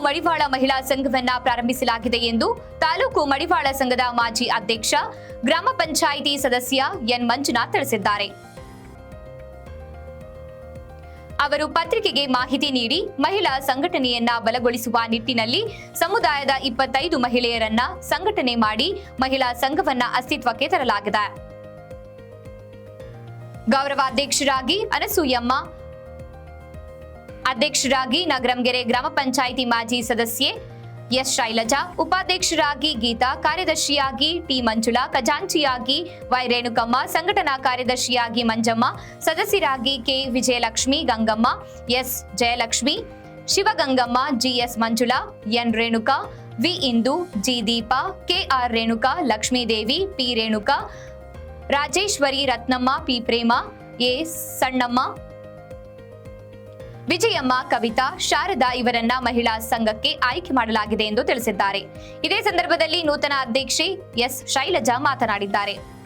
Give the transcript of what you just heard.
ಮಡಿವಾಳ ಮಹಿಳಾ ಸಂಘವನ್ನ ಪ್ರಾರಂಭಿಸಲಾಗಿದೆ ಎಂದು ತಾಲೂಕು ಮಡಿವಾಳ ಸಂಘದ ಮಾಜಿ ಅಧ್ಯಕ್ಷ, ಗ್ರಾಮ ಪಂಚಾಯಿತಿ ಸದಸ್ಯ ಎನ್. ಮಂಜುನಾಥ್ ತಿಳಿಸಿದ್ದಾರೆ. ಅವರು ಪತ್ರಿಕೆಗೆ ಮಾಹಿತಿ ನೀಡಿ ಮಹಿಳಾ ಸಂಘಟನೆಯನ್ನ ಬಲಗೊಳಿಸುವ ನಿಟ್ಟಿನಲ್ಲಿ ಸಮುದಾಯದ ಇಪ್ಪತ್ತೈದು ಮಹಿಳೆಯರನ್ನ ಸಂಘಟನೆ ಮಾಡಿ ಮಹಿಳಾ ಸಂಘವನ್ನ ಅಸ್ತಿತ್ವಕ್ಕೆ ತರಲಾಗಿದೆ. ಗೌರವಾಧ್ಯಕ್ಷರಾಗಿ ಅನಸೂಯಮ್ಮ ಅಧ್ಯಕ್ಷರಾಗಿ ನಗರಂಗೆರೆ ಗ್ರಾಮ ಪಂಚಾಯಿತಿ ಮಾಜಿ ಸದಸ್ಯೆ ಎಸ್ ಶೈಲಜಾ, ಉಪಾಧ್ಯಕ್ಷರಾಗಿ ಗೀತಾ, ಕಾರ್ಯದರ್ಶಿಯಾಗಿ ಟಿ ಮಂಜುಳಾ, ಖಜಾಂಚಿಯಾಗಿ ವೈ ರೇಣುಕಮ್ಮ, ಸಂಘಟನಾ ಕಾರ್ಯದರ್ಶಿಯಾಗಿ ಮಂಜಮ್ಮ, ಸದಸ್ಯರಾಗಿ K Vijayalakshmi, Gangamma, S Jayalakshmi, Shivagangamma GS Manjula, N Renuka, V Indu G Deepa KR Renuka, Lakshmidevi, P Renuka, Rajeshwari Ratnamma, P Prema, A Sannamma Vijayamma, Kavitha, Sharada ಇವರನ್ನ ಮಹಿಳಾ ಸಂಘಕ್ಕೆ ಆಯ್ಕೆ ಮಾಡಲಾಗಿದೆ ಎಂದು ತಿಳಿಸಿದ್ದಾರೆ. ಇದೇ ಸಂದರ್ಭದಲ್ಲಿ ನೂತನ ಅಧ್ಯಕ್ಷೆ ಎಸ್. ಶೈಲಜಾ ಮಾತನಾಡಿದ್ದಾರೆ.